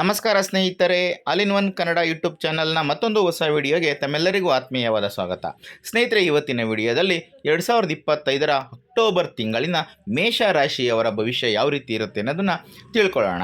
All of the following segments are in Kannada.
ನಮಸ್ಕಾರ ಸ್ನೇಹಿತರೆ ಅಲಿನ್ ಒನ್ ಕನ್ನಡ ಯೂಟ್ಯೂಬ್ ಚಾನಲ್ನ ಮತ್ತೊಂದು ಹೊಸ ವಿಡಿಯೋಗೆ ತಮ್ಮೆಲ್ಲರಿಗೂ ಆತ್ಮೀಯವಾದ ಸ್ವಾಗತ. ಸ್ನೇಹಿತರೆ, ಇವತ್ತಿನ ವಿಡಿಯೋದಲ್ಲಿ ಎರಡು ಸಾವಿರದ ಇಪ್ಪತ್ತೈದರ ಅಕ್ಟೋಬರ್ ತಿಂಗಳಿನ ಮೇಷ ರಾಶಿಯವರ ಭವಿಷ್ಯ ಯಾವ ರೀತಿ ಇರುತ್ತೆ ಅನ್ನೋದನ್ನು ತಿಳ್ಕೊಳ್ಳೋಣ.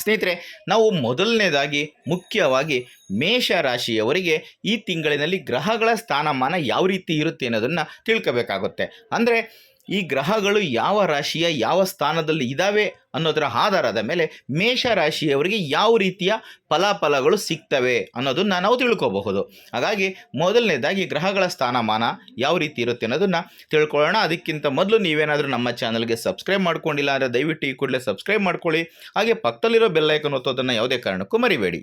ಸ್ನೇಹಿತರೆ, ನಾವು ಮೊದಲನೇದಾಗಿ ಮುಖ್ಯವಾಗಿ ಮೇಷ ರಾಶಿಯವರಿಗೆ ಈ ತಿಂಗಳಿನಲ್ಲಿ ಗ್ರಹಗಳ ಸ್ಥಾನಮಾನ ಯಾವ ರೀತಿ ಇರುತ್ತೆ ಅನ್ನೋದನ್ನು ತಿಳ್ಕೋಬೇಕಾಗುತ್ತೆ. ಅಂದರೆ ಈ ಗ್ರಹಗಳು ಯಾವ ರಾಶಿಯ ಯಾವ ಸ್ಥಾನದಲ್ಲಿ ಇದ್ದಾವೆ ಅನ್ನೋದರ ಆಧಾರದ ಮೇಲೆ ಮೇಷ ರಾಶಿಯವರಿಗೆ ಯಾವ ರೀತಿಯ ಫಲಾಫಲಗಳು ಸಿಗ್ತವೆ ಅನ್ನೋದನ್ನು ನಾವು ತಿಳ್ಕೋಬಹುದು. ಹಾಗಾಗಿ ಮೊದಲನೇದಾಗಿ ಗ್ರಹಗಳ ಸ್ಥಾನಮಾನ ಯಾವ ರೀತಿ ಇರುತ್ತೆ ಅನ್ನೋದನ್ನು ತಿಳ್ಕೊಳ್ಳೋಣ. ಅದಕ್ಕಿಂತ ಮೊದಲು ನೀವೇನಾದರೂ ನಮ್ಮ ಚಾನಲ್ಗೆ ಸಬ್ಸ್ಕ್ರೈಬ್ ಮಾಡ್ಕೊಂಡಿಲ್ಲ ಅಂದರೆ ದಯವಿಟ್ಟು ಈ ಕೂಡಲೇ ಸಬ್ಸ್ಕ್ರೈಬ್ ಮಾಡ್ಕೊಳ್ಳಿ. ಹಾಗೆ ಪಕ್ಕದಲ್ಲಿರೋ ಬೆಲ್ಲೈಕನ್ ಒತ್ತೋದನ್ನು ಯಾವುದೇ ಕಾರಣಕ್ಕೂ ಮರಿಬೇಡಿ.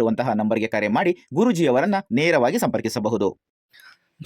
ಇರುವಂತಹ ನಂಬರ್ಗೆ ಕರೆ ಮಾಡಿ ಗುರುಜಿಯವರನ್ನು ನೇರವಾಗಿ ಸಂಪರ್ಕಿಸಬಹುದು.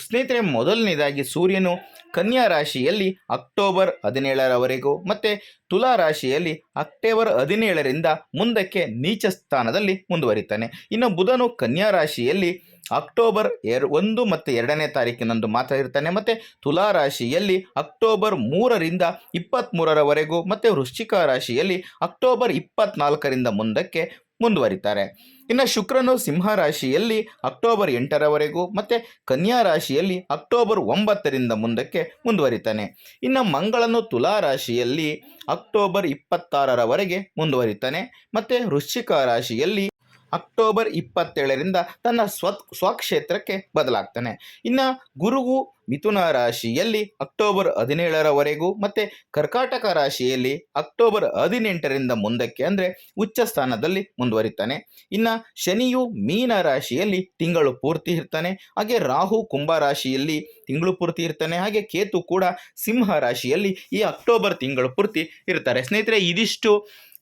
ಸ್ನೇಹಿತರೆ, ಮೊದಲನೇದಾಗಿ ಸೂರ್ಯನು ಕನ್ಯಾ ರಾಶಿಯಲ್ಲಿ ಅಕ್ಟೋಬರ್ ಹದಿನೇಳರವರೆಗೂ ಮತ್ತು ತುಲಾ ರಾಶಿಯಲ್ಲಿ ಅಕ್ಟೋಬರ್ ಹದಿನೇಳರಿಂದ ಮುಂದಕ್ಕೆ ನೀಚ ಸ್ಥಾನದಲ್ಲಿ ಮುಂದುವರಿತಾನೆ. ಇನ್ನು ಬುಧನು ಕನ್ಯಾ ರಾಶಿಯಲ್ಲಿ ಅಕ್ಟೋಬರ್ ಎರ್, ಒಂದು ಮತ್ತು ಎರಡನೇ ತಾರೀಕಿನಂದು ಮಾತ್ರ ಇರ್ತಾನೆ. ಮತ್ತು ತುಲಾ ರಾಶಿಯಲ್ಲಿ ಅಕ್ಟೋಬರ್ ಮೂರರಿಂದ ಇಪ್ಪತ್ತ್ಮೂರರವರೆಗೂ ಮತ್ತು ವೃಶ್ಚಿಕ ರಾಶಿಯಲ್ಲಿ ಅಕ್ಟೋಬರ್ ಇಪ್ಪತ್ತ್ನಾಲ್ಕರಿಂದ ಮುಂದಕ್ಕೆ ಮುಂದುವರಿತಾರೆ. ಇನ್ನು ಶುಕ್ರನು ಸಿಂಹ ರಾಶಿಯಲ್ಲಿ ಅಕ್ಟೋಬರ್ ಎಂಟರವರೆಗೂ ಮತ್ತು ಕನ್ಯಾ ರಾಶಿಯಲ್ಲಿ ಅಕ್ಟೋಬರ್ ಒಂಬತ್ತರಿಂದ ಮುಂದಕ್ಕೆ ಮುಂದುವರಿತಾನೆ. ಇನ್ನು ಮಂಗಳನು ತುಲಾ ರಾಶಿಯಲ್ಲಿ ಅಕ್ಟೋಬರ್ ಇಪ್ಪತ್ತಾರರವರೆಗೆ ಮುಂದುವರಿತಾನೆ. ಮತ್ತು ವೃಶ್ಚಿಕ ರಾಶಿಯಲ್ಲಿ ಅಕ್ಟೋಬರ್ ಇಪ್ಪತ್ತೇಳರಿಂದ ತನ್ನ ಸ್ವ ಸ್ವಕ್ಷೇತ್ರಕ್ಕೆ ಬದಲಾಗ್ತಾನೆ. ಇನ್ನು ಗುರುವು ಮಿಥುನ ರಾಶಿಯಲ್ಲಿ ಅಕ್ಟೋಬರ್ ಹದಿನೇಳರವರೆಗೂ ಮತ್ತು ಕರ್ಕಾಟಕ ರಾಶಿಯಲ್ಲಿ ಅಕ್ಟೋಬರ್ ಹದಿನೆಂಟರಿಂದ ಮುಂದಕ್ಕೆ ಅಂದರೆ ಉಚ್ಚ ಸ್ಥಾನದಲ್ಲಿ ಮುಂದುವರಿತಾನೆ. ಇನ್ನು ಶನಿಯು ಮೀನ ರಾಶಿಯಲ್ಲಿ ತಿಂಗಳು ಪೂರ್ತಿ ಇರ್ತಾನೆ. ಹಾಗೆ ರಾಹು ಕುಂಭ ರಾಶಿಯಲ್ಲಿ ತಿಂಗಳು ಪೂರ್ತಿ ಇರ್ತಾನೆ. ಹಾಗೆ ಕೇತು ಕೂಡ ಸಿಂಹ ರಾಶಿಯಲ್ಲಿ ಈ ಅಕ್ಟೋಬರ್ ತಿಂಗಳು ಪೂರ್ತಿ ಇರ್ತಾರೆ. ಸ್ನೇಹಿತರೆ, ಇದಿಷ್ಟು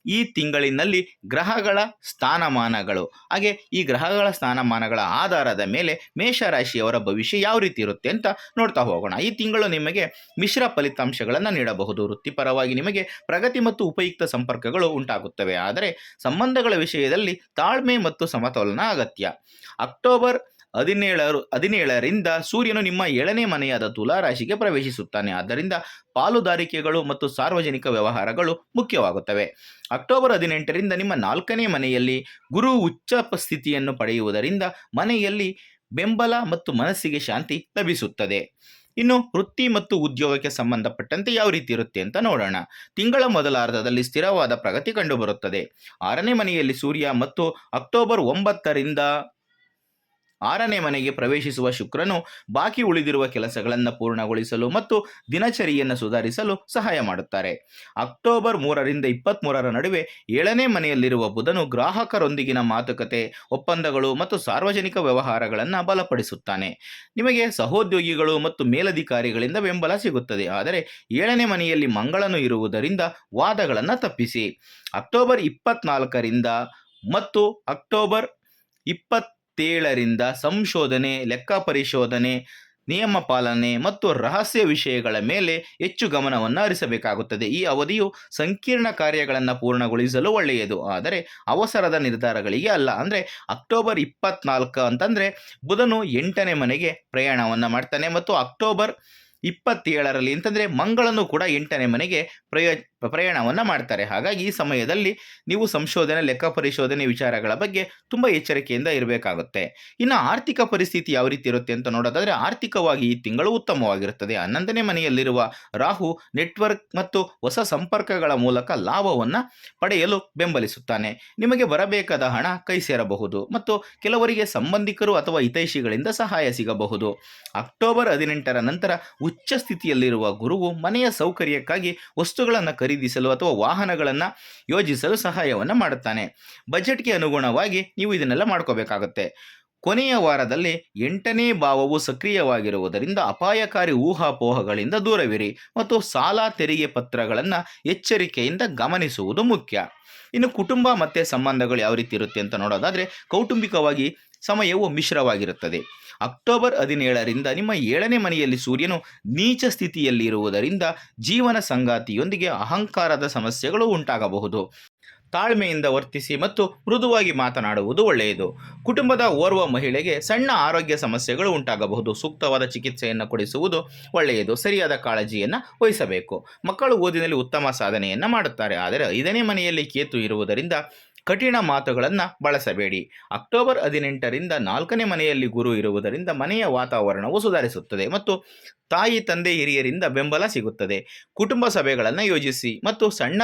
ಈ ತಿಂಗಳಿನಲ್ಲಿ ಗ್ರಹಗಳ ಸ್ಥಾನಮಾನಗಳು. ಹಾಗೆ ಈ ಗ್ರಹಗಳ ಸ್ಥಾನಮಾನಗಳ ಆಧಾರದ ಮೇಲೆ ಮೇಷರಾಶಿಯವರ ಭವಿಷ್ಯ ಯಾವ ರೀತಿ ಇರುತ್ತೆ ಅಂತ ನೋಡ್ತಾ ಹೋಗೋಣ. ಈ ತಿಂಗಳು ನಿಮಗೆ ಮಿಶ್ರ ಫಲಿತಾಂಶಗಳನ್ನು ನೀಡಬಹುದು. ವೃತ್ತಿಪರವಾಗಿ ನಿಮಗೆ ಪ್ರಗತಿ ಮತ್ತು ಉಪಯುಕ್ತ ಸಂಪರ್ಕಗಳು ಉಂಟಾಗುತ್ತವೆ. ಆದರೆ ಸಂಬಂಧಗಳ ವಿಷಯದಲ್ಲಿ ತಾಳ್ಮೆ ಮತ್ತು ಸಮತೋಲನ ಅಗತ್ಯ. ಅಕ್ಟೋಬರ್ ಹದಿನೇಳರು, ಹದಿನೇಳರಿಂದ ಸೂರ್ಯನು ನಿಮ್ಮ ಏಳನೇ ಮನೆಯಾದ ತುಲಾ ರಾಶಿಗೆ ಪ್ರವೇಶಿಸುತ್ತಾನೆ. ಆದ್ದರಿಂದ ಪಾಲುದಾರಿಕೆಗಳು ಮತ್ತು ಸಾರ್ವಜನಿಕ ವ್ಯವಹಾರಗಳು ಮುಖ್ಯವಾಗುತ್ತವೆ. ಅಕ್ಟೋಬರ್ ಹದಿನೆಂಟರಿಂದ ನಿಮ್ಮ ನಾಲ್ಕನೇ ಮನೆಯಲ್ಲಿ ಗುರು ಉಚ್ಚ ಸ್ಥಿತಿಯನ್ನು ಪಡೆಯುವುದರಿಂದ ಮನೆಯಲ್ಲಿ ಬೆಂಬಲ ಮತ್ತು ಮನಸ್ಸಿಗೆ ಶಾಂತಿ ಲಭಿಸುತ್ತದೆ. ಇನ್ನು ವೃತ್ತಿ ಮತ್ತು ಉದ್ಯೋಗಕ್ಕೆ ಸಂಬಂಧಪಟ್ಟಂತೆ ಯಾವ ರೀತಿ ಇರುತ್ತೆ ಅಂತ ನೋಡೋಣ. ತಿಂಗಳ ಮೊದಲಾರ್ಧದಲ್ಲಿ ಸ್ಥಿರವಾದ ಪ್ರಗತಿ ಕಂಡುಬರುತ್ತದೆ. ಆರನೇ ಮನೆಯಲ್ಲಿ ಸೂರ್ಯ ಮತ್ತು ಅಕ್ಟೋಬರ್ ಒಂಬತ್ತರಿಂದ ಆರನೇ ಮನೆಗೆ ಪ್ರವೇಶಿಸುವ ಶುಕ್ರನು ಬಾಕಿ ಉಳಿದಿರುವ ಕೆಲಸಗಳನ್ನು ಪೂರ್ಣಗೊಳಿಸಲು ಮತ್ತು ದಿನಚರಿಯನ್ನು ಸುಧಾರಿಸಲು ಸಹಾಯ ಮಾಡುತ್ತಾರೆ. ಅಕ್ಟೋಬರ್ ಮೂರರಿಂದ ಇಪ್ಪತ್ತ್ಮೂರರ ನಡುವೆ ಏಳನೇ ಮನೆಯಲ್ಲಿರುವ ಬುಧನು ಗ್ರಾಹಕರೊಂದಿಗಿನ ಮಾತುಕತೆ, ಒಪ್ಪಂದಗಳು ಮತ್ತು ಸಾರ್ವಜನಿಕ ವ್ಯವಹಾರಗಳನ್ನು ಬಲಪಡಿಸುತ್ತಾನೆ. ನಿಮಗೆ ಸಹೋದ್ಯೋಗಿಗಳು ಮತ್ತು ಮೇಲಧಿಕಾರಿಗಳಿಂದ ಬೆಂಬಲ ಸಿಗುತ್ತದೆ, ಆದರೆ ಏಳನೇ ಮನೆಯಲ್ಲಿ ಮಂಗಳನು ಇರುವುದರಿಂದ ವಾದಗಳನ್ನು ತಪ್ಪಿಸಿ. ಅಕ್ಟೋಬರ್ ಇಪ್ಪತ್ನಾಲ್ಕರಿಂದ ಮತ್ತು ಅಕ್ಟೋಬರ್ ಇಪ್ಪತ್ತೇಳರಿಂದ ಸಂಶೋಧನೆ, ಲೆಕ್ಕ ಪರಿಶೋಧನೆ, ನಿಯಮ ಪಾಲನೆ ಮತ್ತು ರಹಸ್ಯ ವಿಷಯಗಳ ಮೇಲೆ ಹೆಚ್ಚು ಗಮನವನ್ನು ಹರಿಸಬೇಕಾಗುತ್ತದೆ. ಈ ಅವಧಿಯು ಸಂಕೀರ್ಣ ಕಾರ್ಯಗಳನ್ನು ಪೂರ್ಣಗೊಳಿಸಲು ಒಳ್ಳೆಯದು. ಆದರೆ ಅವಸರದ ನಿರ್ಧಾರಗಳಿಗೆ ಅಲ್ಲ. ಅಂದರೆ ಅಕ್ಟೋಬರ್ ಇಪ್ಪತ್ನಾಲ್ಕು ಅಂತಂದರೆ ಬುಧನು ಎಂಟನೇ ಮನೆಗೆ ಪ್ರಯಾಣವನ್ನು ಮಾಡ್ತಾನೆ ಮತ್ತು ಅಕ್ಟೋಬರ್ ಇಪ್ಪತ್ತೇಳರಲ್ಲಿ ಅಂತಂದರೆ ಮಂಗಳನು ಕೂಡ ಎಂಟನೇ ಮನೆಗೆ ಪ್ರಯ, ಪ್ರಯಾಣವನ್ನು ಮಾಡ್ತಾರೆ. ಹಾಗಾಗಿ ಈ ಸಮಯದಲ್ಲಿ ನೀವು ಸಂಶೋಧನೆ, ಲೆಕ್ಕ ಪರಿಶೋಧನೆ ವಿಚಾರಗಳ ಬಗ್ಗೆ ತುಂಬ ಎಚ್ಚರಿಕೆಯಿಂದ ಇರಬೇಕಾಗುತ್ತೆ. ಇನ್ನು ಆರ್ಥಿಕ ಪರಿಸ್ಥಿತಿ ಯಾವ ರೀತಿ ಇರುತ್ತೆ ಅಂತ ನೋಡೋದಾದರೆ ಆರ್ಥಿಕವಾಗಿ ಈ ತಿಂಗಳು ಉತ್ತಮವಾಗಿರುತ್ತದೆ. ಹನ್ನೊಂದನೇ ಮನೆಯಲ್ಲಿರುವ ರಾಹು ನೆಟ್ವರ್ಕ್ ಮತ್ತು ಹೊಸ ಸಂಪರ್ಕಗಳ ಮೂಲಕ ಲಾಭವನ್ನು ಪಡೆಯಲು ಬೆಂಬಲಿಸುತ್ತಾನೆ. ನಿಮಗೆ ಬರಬೇಕಾದ ಹಣ ಕೈ ಸೇರಬಹುದು ಮತ್ತು ಕೆಲವರಿಗೆ ಸಂಬಂಧಿಕರು ಅಥವಾ ಹಿತೈಷಿಗಳಿಂದ ಸಹಾಯ ಸಿಗಬಹುದು. ಅಕ್ಟೋಬರ್ ಹದಿನೆಂಟರ ನಂತರ ಉಚ್ಚ ಸ್ಥಿತಿಯಲ್ಲಿರುವ ಗುರುವು ಮನೆಯ ಸೌಕರ್ಯಕ್ಕಾಗಿ ವಸ್ತುಗಳನ್ನು ಖರೀದಿಸಲು ಅಥವಾ ವಾಹನಗಳನ್ನು ಯೋಜಿಸಲು ಸಹಾಯವನ್ನು ಮಾಡುತ್ತಾನೆ. ಬಜೆಟ್ಗೆ ಅನುಗುಣವಾಗಿ ನೀವು ಇದನ್ನೆಲ್ಲ ಮಾಡ್ಕೋಬೇಕಾಗುತ್ತೆ. ಕೊನೆಯ ವಾರದಲ್ಲಿ ಎಂಟನೇ ಭಾವವು ಸಕ್ರಿಯವಾಗಿರುವುದರಿಂದ ಅಪಾಯಕಾರಿ ಊಹಾಪೋಹಗಳಿಂದ ದೂರವಿರಿ ಮತ್ತು ಸಾಲ ತೆರಿಗೆ ಪತ್ರಗಳನ್ನು ಎಚ್ಚರಿಕೆಯಿಂದ ಗಮನಿಸುವುದು ಮುಖ್ಯ. ಇನ್ನು ಕುಟುಂಬ ಮತ್ತು ಸಂಬಂಧಗಳು ಯಾವ ರೀತಿ ಇರುತ್ತೆ ಅಂತ ನೋಡೋದಾದರೆ ಕೌಟುಂಬಿಕವಾಗಿ ಸಮಯವು ಮಿಶ್ರವಾಗಿರುತ್ತದೆ. ಅಕ್ಟೋಬರ್ ಹದಿನೇಳರಿಂದ ನಿಮ್ಮ ಏಳನೇ ಮನೆಯಲ್ಲಿ ಸೂರ್ಯನು ನೀಚ ಸ್ಥಿತಿಯಲ್ಲಿರುವುದರಿಂದ ಜೀವನ ಸಂಗಾತಿಯೊಂದಿಗೆ ಅಹಂಕಾರದ ಸಮಸ್ಯೆಗಳು ಉಂಟಾಗಬಹುದು. ತಾಳ್ಮೆಯಿಂದ ವರ್ತಿಸಿ ಮತ್ತು ಮೃದುವಾಗಿ ಮಾತನಾಡುವುದು ಒಳ್ಳೆಯದು. ಕುಟುಂಬದ ಓರ್ವ ಮಹಿಳೆಗೆ ಸಣ್ಣ ಆರೋಗ್ಯ ಸಮಸ್ಯೆಗಳು ಉಂಟಾಗಬಹುದು. ಸೂಕ್ತವಾದ ಚಿಕಿತ್ಸೆಯನ್ನು ಕೊಡಿಸುವುದು ಒಳ್ಳೆಯದು. ಸರಿಯಾದ ಕಾಳಜಿಯನ್ನು ವಹಿಸಬೇಕು. ಮಕ್ಕಳು ಓದಿನಲ್ಲಿ ಉತ್ತಮ ಸಾಧನೆಯನ್ನು ಮಾಡುತ್ತಾರೆ. ಆದರೆ ಐದನೇ ಮನೆಯಲ್ಲಿ ಕೇತು ಇರುವುದರಿಂದ ಕಠಿಣ ಮಾತುಗಳನ್ನು ಬಳಸಬೇಡಿ. ಅಕ್ಟೋಬರ್ ಹದಿನೆಂಟರಿಂದ ನಾಲ್ಕನೇ ಮನೆಯಲ್ಲಿ ಗುರು ಇರುವುದರಿಂದ ಮನೆಯ ವಾತಾವರಣವು ಸುಧಾರಿಸುತ್ತದೆ ಮತ್ತು ತಾಯಿ, ತಂದೆ, ಹಿರಿಯರಿಂದ ಬೆಂಬಲ ಸಿಗುತ್ತದೆ. ಕುಟುಂಬ ಸಭೆಗಳನ್ನು ಯೋಜಿಸಿ ಮತ್ತು ಸಣ್ಣ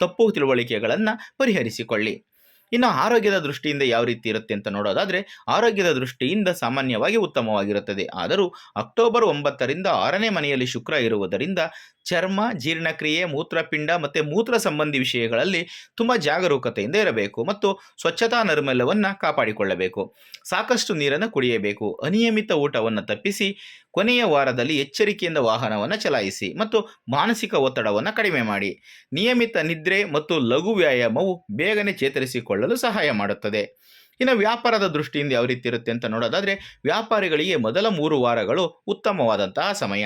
ತಪ್ಪು ತಿಳುವಳಿಕೆಗಳನ್ನು ಪರಿಹರಿಸಿಕೊಳ್ಳಿ. ಇನ್ನು ಆರೋಗ್ಯದ ದೃಷ್ಟಿಯಿಂದ ಯಾವ ರೀತಿ ಇರುತ್ತೆ ಅಂತ ನೋಡೋದಾದರೆ, ಆರೋಗ್ಯದ ದೃಷ್ಟಿಯಿಂದ ಸಾಮಾನ್ಯವಾಗಿ ಉತ್ತಮವಾಗಿರುತ್ತದೆ. ಆದರೂ ಅಕ್ಟೋಬರ್ ಒಂಬತ್ತರಿಂದ ಆರನೇ ಮನೆಯಲ್ಲಿ ಶುಕ್ರ ಇರುವುದರಿಂದ ಚರ್ಮ, ಜೀರ್ಣಕ್ರಿಯೆ, ಮೂತ್ರಪಿಂಡ ಮತ್ತು ಮೂತ್ರ ಸಂಬಂಧಿ ವಿಷಯಗಳಲ್ಲಿ ತುಂಬ ಜಾಗರೂಕತೆಯಿಂದ ಇರಬೇಕು ಮತ್ತು ಸ್ವಚ್ಛತಾ ನೈರ್ಮಲ್ಯವನ್ನು ಕಾಪಾಡಿಕೊಳ್ಳಬೇಕು. ಸಾಕಷ್ಟು ನೀರನ್ನು ಕುಡಿಯಬೇಕು. ಅನಿಯಮಿತ ಊಟವನ್ನು ತಪ್ಪಿಸಿ, ಕೊನೆಯ ವಾರದಲ್ಲಿ ಎಚ್ಚರಿಕೆಯಿಂದ ವಾಹನವನ್ನು ಚಲಾಯಿಸಿ ಮತ್ತು ಮಾನಸಿಕ ಒತ್ತಡವನ್ನು ಕಡಿಮೆ ಮಾಡಿ. ನಿಯಮಿತ ನಿದ್ರೆ ಮತ್ತು ಲಘು ವ್ಯಾಯಾಮವು ಬೇಗನೆ ಚೇತರಿಸಿಕೊಳ್ಳಲು ಸಹಾಯ ಮಾಡುತ್ತದೆ. ಇನ್ನು ವ್ಯಾಪಾರದ ದೃಷ್ಟಿಯಿಂದ ಯಾವ ರೀತಿ ಇರುತ್ತೆ ಅಂತ ನೋಡೋದಾದರೆ, ವ್ಯಾಪಾರಿಗಳಿಗೆ ಮೊದಲ ಮೂರು ವಾರಗಳು ಉತ್ತಮವಾದಂತಹ ಸಮಯ.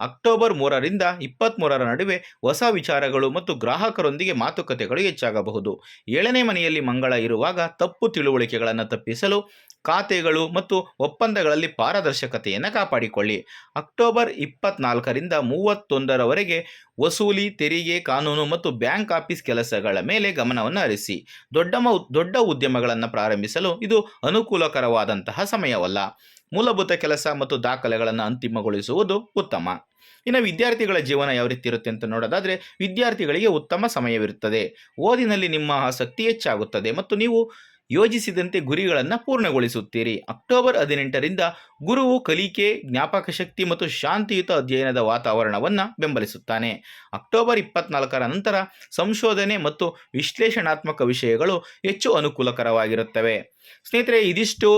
ಅಕ್ಟೋಬರ್ ಮೂರರಿಂದ ಇಪ್ಪತ್ತ್ಮೂರರ ನಡುವೆ ಹೊಸ ವಿಚಾರಗಳು ಮತ್ತು ಗ್ರಾಹಕರೊಂದಿಗೆ ಮಾತುಕತೆಗಳು ಹೆಚ್ಚಾಗಬಹುದು. ಏಳನೇ ಮನೆಯಲ್ಲಿ ಮಂಗಳ ಇರುವಾಗ ತಪ್ಪು ತಿಳುವಳಿಕೆಗಳನ್ನು ತಪ್ಪಿಸಲು ಖಾತೆಗಳು ಮತ್ತು ಒಪ್ಪಂದಗಳಲ್ಲಿ ಪಾರದರ್ಶಕತೆಯನ್ನು ಕಾಪಾಡಿಕೊಳ್ಳಿ. ಅಕ್ಟೋಬರ್ ಇಪ್ಪತ್ನಾಲ್ಕರಿಂದ ಮೂವತ್ತೊಂದರವರೆಗೆ ವಸೂಲಿ, ತೆರಿಗೆ, ಕಾನೂನು ಮತ್ತು ಬ್ಯಾಂಕ್ ಆಫೀಸ್ ಕೆಲಸಗಳ ಮೇಲೆ ಗಮನವನ್ನು ಹರಿಸಿ. ದೊಡ್ಡ ದೊಡ್ಡ ಉದ್ಯಮಗಳನ್ನು ಪ್ರಾರಂಭಿಸಲು ಇದು ಅನುಕೂಲಕರವಾದಂತಹ ಸಮಯವಲ್ಲ. ಮೂಲಭೂತ ಕೆಲಸ ಮತ್ತು ದಾಖಲೆಗಳನ್ನು ಅಂತಿಮಗೊಳಿಸುವುದು ಉತ್ತಮ. ಇನ್ನು ವಿದ್ಯಾರ್ಥಿಗಳ ಜೀವನ ಯಾವ ರೀತಿ ಇರುತ್ತೆ ಅಂತ ನೋಡೋದಾದರೆ, ವಿದ್ಯಾರ್ಥಿಗಳಿಗೆ ಉತ್ತಮ ಸಮಯವಿರುತ್ತದೆ. ಓದಿನಲ್ಲಿ ನಿಮ್ಮ ಆಸಕ್ತಿ ಹೆಚ್ಚಾಗುತ್ತದೆ ಮತ್ತು ನೀವು ಯೋಜಿಸಿದಂತೆ ಗುರಿಗಳನ್ನು ಪೂರ್ಣಗೊಳಿಸುತ್ತೀರಿ. ಅಕ್ಟೋಬರ್ ಹದಿನೆಂಟರಿಂದ ಗುರುವು ಕಲಿಕೆ, ಜ್ಞಾಪಕ ಶಕ್ತಿ ಮತ್ತು ಶಾಂತಿಯುತ ಅಧ್ಯಯನದ ವಾತಾವರಣವನ್ನು ಬೆಂಬಲಿಸುತ್ತಾನೆ. ಅಕ್ಟೋಬರ್ ಇಪ್ಪತ್ನಾಲ್ಕರ ನಂತರ ಸಂಶೋಧನೆ ಮತ್ತು ವಿಶ್ಲೇಷಣಾತ್ಮಕ ವಿಷಯಗಳು ಹೆಚ್ಚು ಅನುಕೂಲಕರವಾಗಿರುತ್ತವೆ. ಸ್ನೇಹಿತರೆ, ಇದಿಷ್ಟು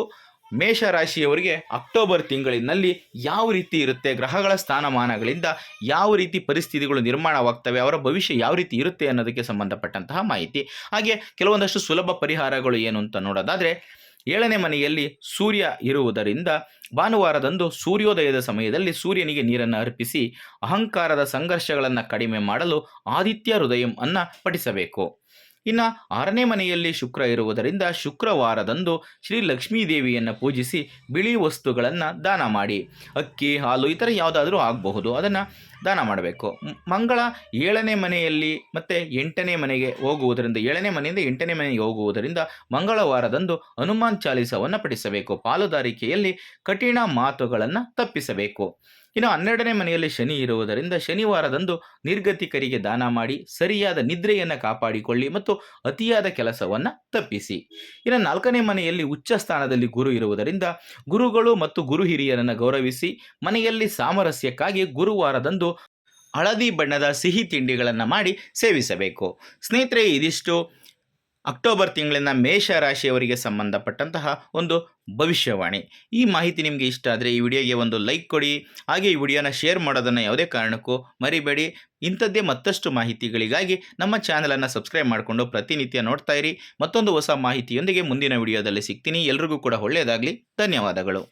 ಮೇಷರಾಶಿಯವರಿಗೆ ಅಕ್ಟೋಬರ್ ತಿಂಗಳಿನಲ್ಲಿ ಯಾವ ರೀತಿ ಇರುತ್ತೆ, ಗ್ರಹಗಳ ಸ್ಥಾನಮಾನಗಳಿಂದ ಯಾವ ರೀತಿ ಪರಿಸ್ಥಿತಿಗಳು ನಿರ್ಮಾಣವಾಗ್ತವೆ, ಅವರ ಭವಿಷ್ಯ ಯಾವ ರೀತಿ ಇರುತ್ತೆ ಅನ್ನೋದಕ್ಕೆ ಸಂಬಂಧಪಟ್ಟಂತಹ ಮಾಹಿತಿ. ಹಾಗೆ ಕೆಲವೊಂದಷ್ಟು ಸುಲಭ ಪರಿಹಾರಗಳು ಏನು ಅಂತ ನೋಡೋದಾದರೆ, ಏಳನೇ ಮನೆಯಲ್ಲಿ ಸೂರ್ಯ ಇರುವುದರಿಂದ ಭಾನುವಾರದಂದು ಸೂರ್ಯೋದಯದ ಸಮಯದಲ್ಲಿ ಸೂರ್ಯನಿಗೆ ನೀರನ್ನು ಅರ್ಪಿಸಿ, ಅಹಂಕಾರದ ಸಂಘರ್ಷಗಳನ್ನು ಕಡಿಮೆ ಮಾಡಲು ಆದಿತ್ಯ ಹೃದಯಂ ಅನ್ನು ಪಠಿಸಬೇಕು. ಇನ್ನು ಆರನೇ ಮನೆಯಲ್ಲಿ ಶುಕ್ರ ಇರುವುದರಿಂದ ಶುಕ್ರವಾರದಂದು ಶ್ರೀ ಲಕ್ಷ್ಮೀ ದೇವಿಯನ್ನು ಪೂಜಿಸಿ ಬಿಳಿ ವಸ್ತುಗಳನ್ನು ದಾನ ಮಾಡಿ. ಅಕ್ಕಿ, ಹಾಲು ಈ ಥರ ಯಾವುದಾದ್ರೂ ಆಗಬಹುದು. ಅದನ್ನು ದಾನ ಮಾಡಬೇಕು. ಮಂಗಳ ಏಳನೇ ಮನೆಯಲ್ಲಿ ಮತ್ತು ಎಂಟನೇ ಮನೆಗೆ ಹೋಗುವುದರಿಂದ ಏಳನೇ ಮನೆಯಿಂದ ಎಂಟನೇ ಮನೆಗೆ ಹೋಗುವುದರಿಂದ ಮಂಗಳವಾರದಂದು ಹನುಮಾನ್ ಚಾಲಿಸವನ್ನು ಪಠಿಸಬೇಕು. ಪಾಲುದಾರಿಕೆಯಲ್ಲಿ ಕಠಿಣ ಮಾತುಗಳನ್ನು ತಪ್ಪಿಸಬೇಕು. ಇನ್ನು ಹನ್ನೆರಡನೇ ಮನೆಯಲ್ಲಿ ಶನಿ ಇರುವುದರಿಂದ ಶನಿವಾರದಂದು ನಿರ್ಗತಿಕರಿಗೆ ದಾನ ಮಾಡಿ ಸರಿಯಾದ ನಿದ್ರೆಯನ್ನು ಕಾಪಾಡಿಕೊಳ್ಳಿ ಮತ್ತು ಅತಿಯಾದ ಕೆಲಸವನ್ನು ತಪ್ಪಿಸಿ. ಇನ್ನು ನಾಲ್ಕನೇ ಮನೆಯಲ್ಲಿ ಉಚ್ಚ ಸ್ಥಾನದಲ್ಲಿ ಗುರು ಇರುವುದರಿಂದ ಗುರುಗಳು ಮತ್ತು ಗುರು ಹಿರಿಯರನ್ನು ಗೌರವಿಸಿ ಮನೆಯಲ್ಲಿ ಸಾಮರಸ್ಯಕ್ಕಾಗಿ ಗುರುವಾರದಂದು ಹಳದಿ ಬಣ್ಣದ ಸಿಹಿ ತಿಂಡಿಗಳನ್ನು ಮಾಡಿ ಸೇವಿಸಬೇಕು. ಸ್ನೇಹಿತರೆ, ಇದಿಷ್ಟು ಅಕ್ಟೋಬರ್ ತಿಂಗಳಿನ ಮೇಷ ರಾಶಿಯವರಿಗೆ ಸಂಬಂಧಪಟ್ಟಂತಹ ಒಂದು ಭವಿಷ್ಯವಾಣಿ. ಈ ಮಾಹಿತಿ ನಿಮಗೆ ಇಷ್ಟ ಆದರೆ ಈ ವಿಡಿಯೋಗೆ ಒಂದು ಲೈಕ್ ಕೊಡಿ, ಹಾಗೆ ಈ ವಿಡಿಯೋನ ಶೇರ್ ಮಾಡೋದನ್ನು ಯಾವುದೇ ಕಾರಣಕ್ಕೂ ಮರಿಬೇಡಿ. ಇಂಥದ್ದೇ ಮತ್ತಷ್ಟು ಮಾಹಿತಿಗಳಿಗಾಗಿ ನಮ್ಮ ಚಾನಲನ್ನು ಸಬ್ಸ್ಕ್ರೈಬ್ ಮಾಡಿಕೊಂಡು ಪ್ರತಿನಿತ್ಯ ನೋಡ್ತಾ ಇರಿ. ಮತ್ತೊಂದು ಹೊಸ ಮಾಹಿತಿಯೊಂದಿಗೆ ಮುಂದಿನ ವಿಡಿಯೋದಲ್ಲಿ ಸಿಗ್ತೀನಿ. ಎಲ್ರಿಗೂ ಕೂಡ ಒಳ್ಳೆಯದಾಗಲಿ. ಧನ್ಯವಾದಗಳು.